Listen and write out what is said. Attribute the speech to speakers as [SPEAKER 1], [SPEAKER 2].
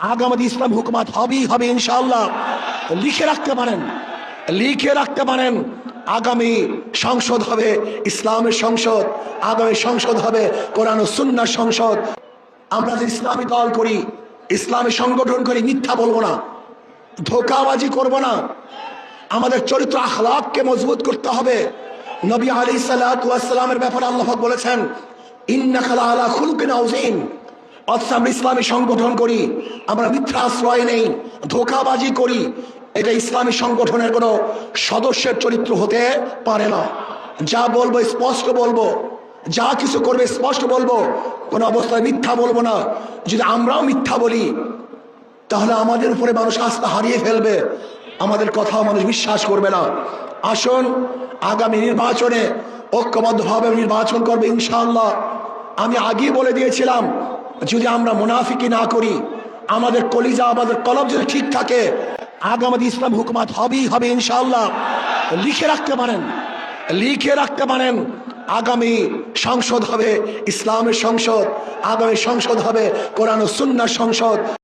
[SPEAKER 1] আগামী ইসলাম হুকুমাত হবেই হবে ইনশাআল্লাহ। লিখে রাখতে পারেন, লিখে রাখতে পারেন, আগামী সংসদ হবে ইসলামের সংসদ, আগামী সংসদ হবে কোরআন সুন্নার সংসদ। আমরা যে ইসলামী দল করি, ইসলামী সংগঠন করি, মিথ্যা বলব না, ধোকাবাজি করব না। আমাদের চরিত্র আখলাককে মজবুত করতে হবে। নবী আলী সাল্লামের ব্যাপারে আল্লাহ বলেছেন ইন্না খালা আলা খুলকিন আউজিম অথচ আমরা ইসলামী সংগঠন করি, আমরা মিথ্যা আশ্রয় নেই, ধোকাবাজি করি, এটা ইসলামী সংগঠনের কোনো সদস্যের চরিত্র হতে পারে না। যা বলব, স্পষ্ট বলব, যা কিছু করবে, স্পষ্ট বলব, কোনো অবস্থায় মিথ্যা বলব না। যদি আমরাও মিথ্যা বলি, তাহলে আমাদের উপরে মানুষ আস্থা হারিয়ে ফেলবে, আমাদের কথা মানুষ বিশ্বাস করবে না। আসুন, আগামী নির্বাচনে ঐক্যবদ্ধভাবে নির্বাচন করবে ইনশাআল্লাহ। আমি আগেই বলে দিয়েছিলাম যদি আমরা মুনাফিকি না করি, আমাদের কলিজা, আমাদের কলম যদি ঠিক থাকে, আগামী ইসলাম হুকুমাত হবেই হবে ইনশাল্লাহ লিখে রাখতে পারেন, লিখে রাখতে পারেন, আগামী সংসদ হবে ইসলামের সংসদ, আগামী সংসদ হবে কোরআন সুন্নার সংসদ।